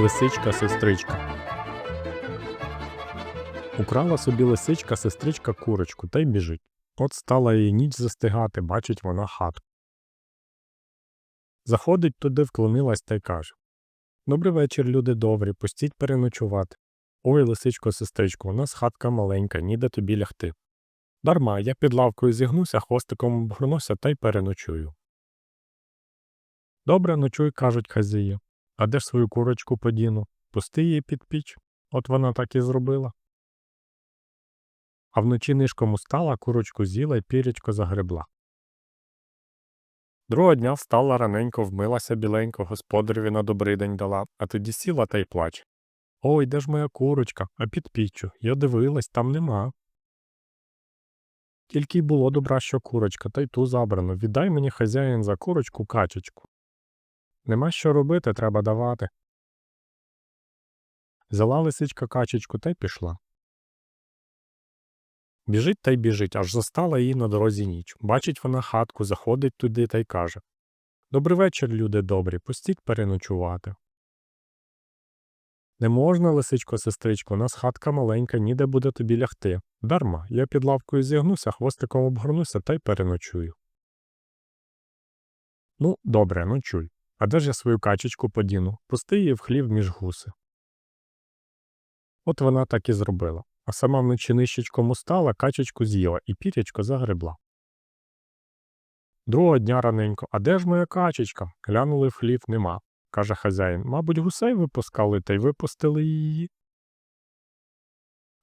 Лисичка сестричка. Украла собі лисичка сестричка курочку та й біжить. От стала їй ніч застигати, бачить вона хату. Заходить туди, вклонилась та й каже Добрий вечір, люди добрі, пустіть переночувати. Ой, лисичко, сестричко, у нас хатка маленька, ніде тобі лягти. Дарма, я під лавкою зігнуся, хвостиком обгорнуся та й переночую. Добре, ночуй, кажуть хазії. А де ж свою курочку подіну? Пусти її під піч. От вона так і зробила. А вночі нишком устала, курочку з'їла й пірячко загребла. Другого дня встала раненько, вмилася біленько, господареві на добрий день дала, а тоді сіла та й плаче. Ой, де ж моя курочка, а під піччю. Я дивилась, там нема. Тільки й було добра, що курочка, та й ту забрано. Віддай мені хазяїн за курочку качечку. Нема що робити, треба давати. Взяла лисичка качечку та й пішла. Біжить та й біжить, аж застала її на дорозі ніч. Бачить вона хатку, заходить туди та й каже Добрий вечір, люди добрі, пустіть переночувати. Не можна, лисичко, сестричко, у нас хатка маленька, ніде буде тобі лягти. Дарма, я під лавкою зігнуся, хвостиком обгорнуся та й переночую. Ну, добре, ночуй. А де ж я свою качечку подіну? Пусти її в хлів між гуси. От вона так і зробила, а сама вночі нищечком устала, качечку з'їла і пірячко загребла. Другого дня раненько, а де ж моя качечка? Глянули в хлів нема. каже хазяїн. Мабуть, гусей випускали та й випустили її.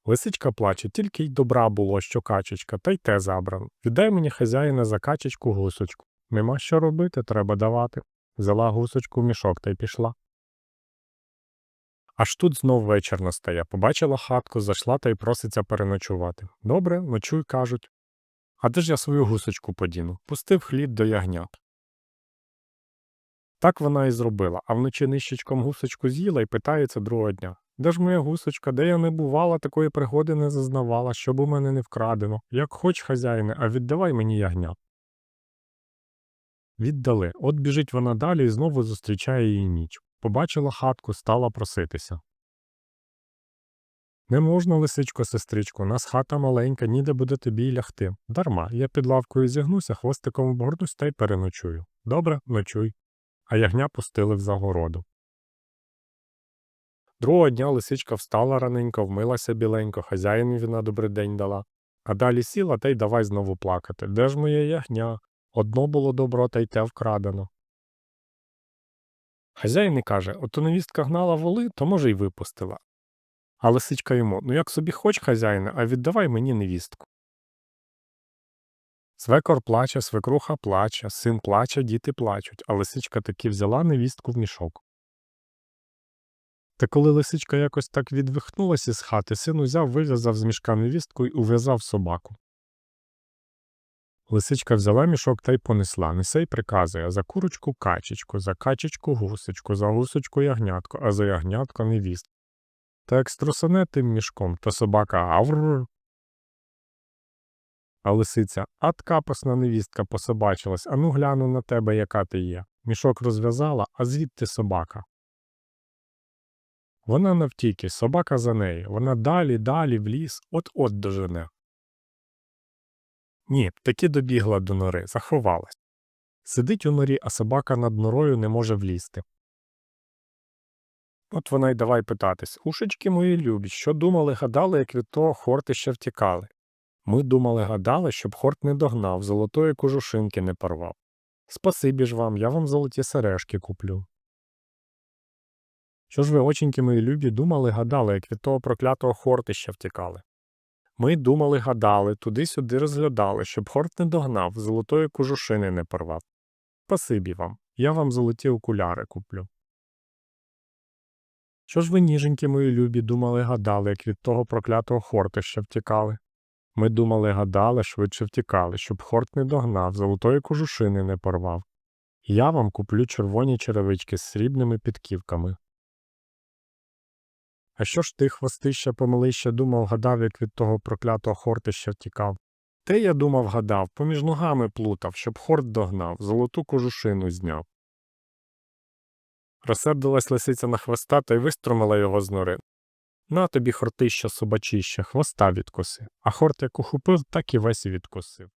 Лисичка плаче, тільки й добра було, що качечка, та й те забрано. Віддай мені хазяїна за качечку гусочку. Нема що робити, треба давати. Взяла гусочку в мішок та й пішла. Аж тут знов вечір настає. Побачила хатку, зайшла та й проситься переночувати. Добре, ночуй, кажуть. А де ж я свою гусочку подіну? Пустив хліб до ягнят. Так вона і зробила, а вночі нищечком гусочку з'їла і питається другого дня. Де ж моя гусочка, де я не бувала, такої пригоди не зазнавала, щоб у мене не вкрадено. Як хоч, хазяїне, а віддавай мені ягнят. Віддали. От біжить вона далі і знову зустрічає її ніч. Побачила хатку, стала проситися. Не можна, лисичко, сестричко, нас хата маленька, ніде буде тобі й лягти. Дарма, я під лавкою зігнуся, хвостиком обгорнусь та й переночую. Добре, ночуй. А ягня пустили в загороду. Другого дня лисичка встала раненько, вмилася біленько, хазяїнові на добрий день дала. А далі сіла та й давай знову плакати. Де ж моє ягня? Одно було добро, та й те вкрадено. Хазяїн і каже ото невістка гнала воли, то може й випустила. А лисичка йому ну як собі хоч, хазяїне, а віддавай мені невістку. Свекор плаче, свекруха плаче, син плаче, діти плачуть, а лисичка таки взяла невістку в мішок. Та коли лисичка якось так відвихнулася з хати, син узяв, вив'язав з мішка невістку і ув'язав собаку. Лисичка взяла мішок та й понесла, несе й приказує за курочку качечку, за качечку гусочку, за гусочку ягнятку, а за ягнятко невіст. Та як струсане тим мішком, то собака авр. А лисиця ат капосна невістка пособачилась, ану гляну на тебе, яка ти є. Мішок розв'язала, а звідти собака. Вона навтіки, собака за нею, вона далі, далі в ліс, от-от дожене. Ні, таки добігла до нори, заховалась. Сидить у норі, а собака над норою не може влізти. От вона й давай питатись Ушечки мої любі, що думали, гадали, як від того хорти ще втікали. Ми думали, гадали, щоб хорт не догнав, золотої кожушинки не порвав. Спасибі ж вам, я вам золоті сережки куплю. Що ж ви, оченьки мої любі, думали, гадали, як від того проклятого хорти ще втікали. Ми думали, гадали, туди-сюди розглядали, щоб хорт не догнав, золотої кожушини не порвав. Спасибі вам, я вам золоті окуляри куплю. Що ж ви, ніженьки мої любі, думали, гадали, як від того проклятого хорта ще втікали? Ми думали, гадали, швидше втікали, щоб хорт не догнав, золотої кожушини не порвав. Я вам куплю червоні черевички з срібними підківками. А що ж ти, хвостища помилища, думав, гадав, як від того проклятого хортища втікав? Те я думав, гадав, поміж ногами плутав, щоб хорт догнав, золоту кожушину зняв. Розсердилась лисиця на хвоста та й виструмила його з нори. На тобі, хортища собачища, хвоста відкоси. А хорт як ухопив, так і весь відкосив.